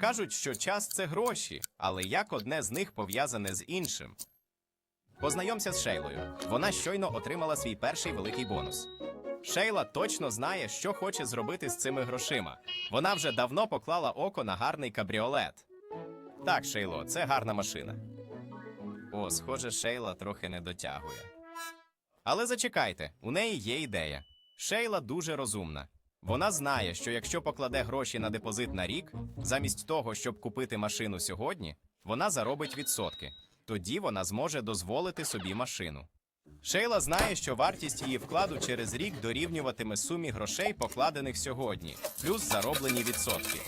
Кажуть, що час це гроші, але як одне з них пов'язане з іншим. Познайомся з Шейлою. Вона щойно отримала свій перший великий бонус. Шейла точно знає, що хоче зробити з цими грошима. Вона вже давно поклала око на гарний кабріолет. Так, Шейло, це гарна машина. О, схоже, Шейла трохи не дотягує. Але зачекайте, у неї є ідея. Шейла дуже розумна. Вона знає, що якщо покладе гроші на депозит на рік, замість того, щоб купити машину сьогодні, вона заробить відсотки. Тоді вона зможе дозволити собі машину. Шейла знає, що вартість її вкладу через рік дорівнюватиме сумі грошей, покладених сьогодні, плюс зароблені відсотки.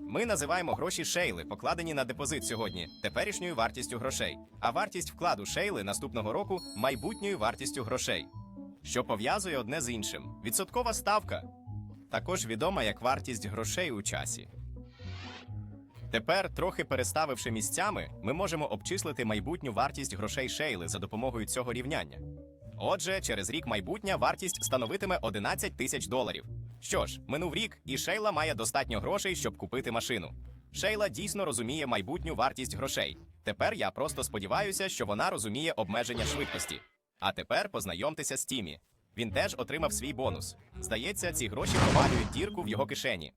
Ми називаємо гроші Шейли, покладені на депозит сьогодні, теперішньою вартістю грошей, а вартість вкладу Шейли наступного року майбутньою вартістю грошей, що пов'язує одне з іншим. Відсоткова ставка також відома як вартість грошей у часі. Тепер, трохи переставивши місцями, ми можемо обчислити майбутню вартість грошей Шейли за допомогою цього рівняння. Отже, через рік майбутня вартість становитиме 11 тисяч доларів. Що ж, минув рік, і Шейла має достатньо грошей, щоб купити машину. Шейла дійсно розуміє майбутню вартість грошей. Тепер я просто сподіваюся, що вона розуміє обмеження швидкості. А тепер познайомтеся з Тімі. Він теж отримав свій бонус. Здається, ці гроші провалюють дірку в його кишені.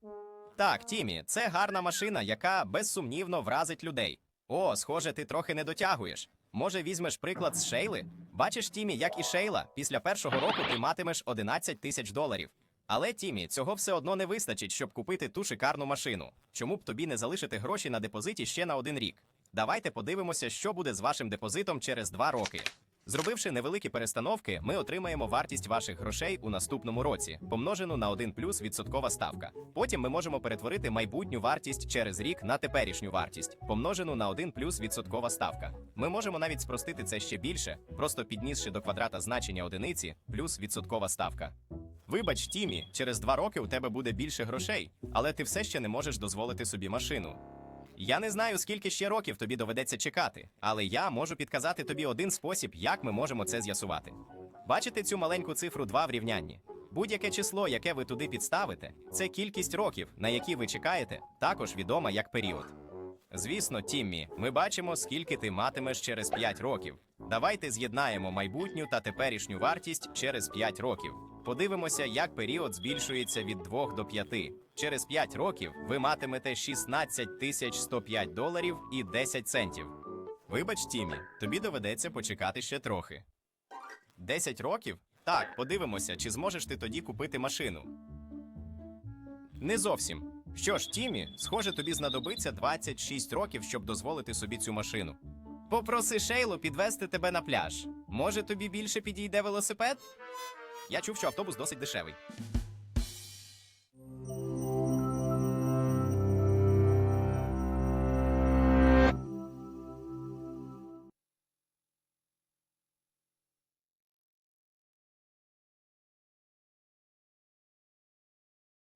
Так, Тімі, це гарна машина, яка безсумнівно вразить людей. О, схоже, ти трохи не дотягуєш. Може, візьмеш приклад з Шейли? Бачиш, Тімі, як і Шейла, після першого року ти матимеш 11 тисяч доларів. Але Тімі, цього все одно не вистачить, щоб купити ту шикарну машину. Чому б тобі не залишити гроші на депозиті ще на один рік? Давайте подивимося, що буде з вашим депозитом через два роки. Зробивши невеликі перестановки, ми отримаємо вартість ваших грошей у наступному році, помножену на 1 плюс відсоткова ставка. Потім ми можемо перетворити майбутню вартість через рік на теперішню вартість, помножену на 1 плюс відсоткова ставка. Ми можемо навіть спростити це ще більше, просто піднісши до квадрата значення одиниці плюс відсоткова ставка. Вибач, Тімі, через два роки у тебе буде більше грошей, але ти все ще не можеш дозволити собі машину. Я не знаю, скільки ще років тобі доведеться чекати, але я можу підказати тобі один спосіб, як ми можемо це з'ясувати. Бачите цю маленьку цифру 2 в рівнянні? Будь-яке число, яке ви туди підставите, це кількість років, на які ви чекаєте, також відома як період. Звісно, Тіммі, ми бачимо, скільки ти матимеш через 5 років. Давайте з'єднаємо майбутню та теперішню вартість через 5 років. Подивимося, як період збільшується від 2 до 5. Через 5 років ви матимете 16 тисяч 105 доларів і 10 центів. Вибач, Тімі, тобі доведеться почекати ще трохи. 10 років? Так, подивимося, чи зможеш ти тоді купити машину. Не зовсім. Що ж, Тімі, схоже, тобі знадобиться 26 років, щоб дозволити собі цю машину. Попроси Шейлу підвести тебе на пляж. Може, тобі більше підійде велосипед? Я чув, що автобус досить дешевий.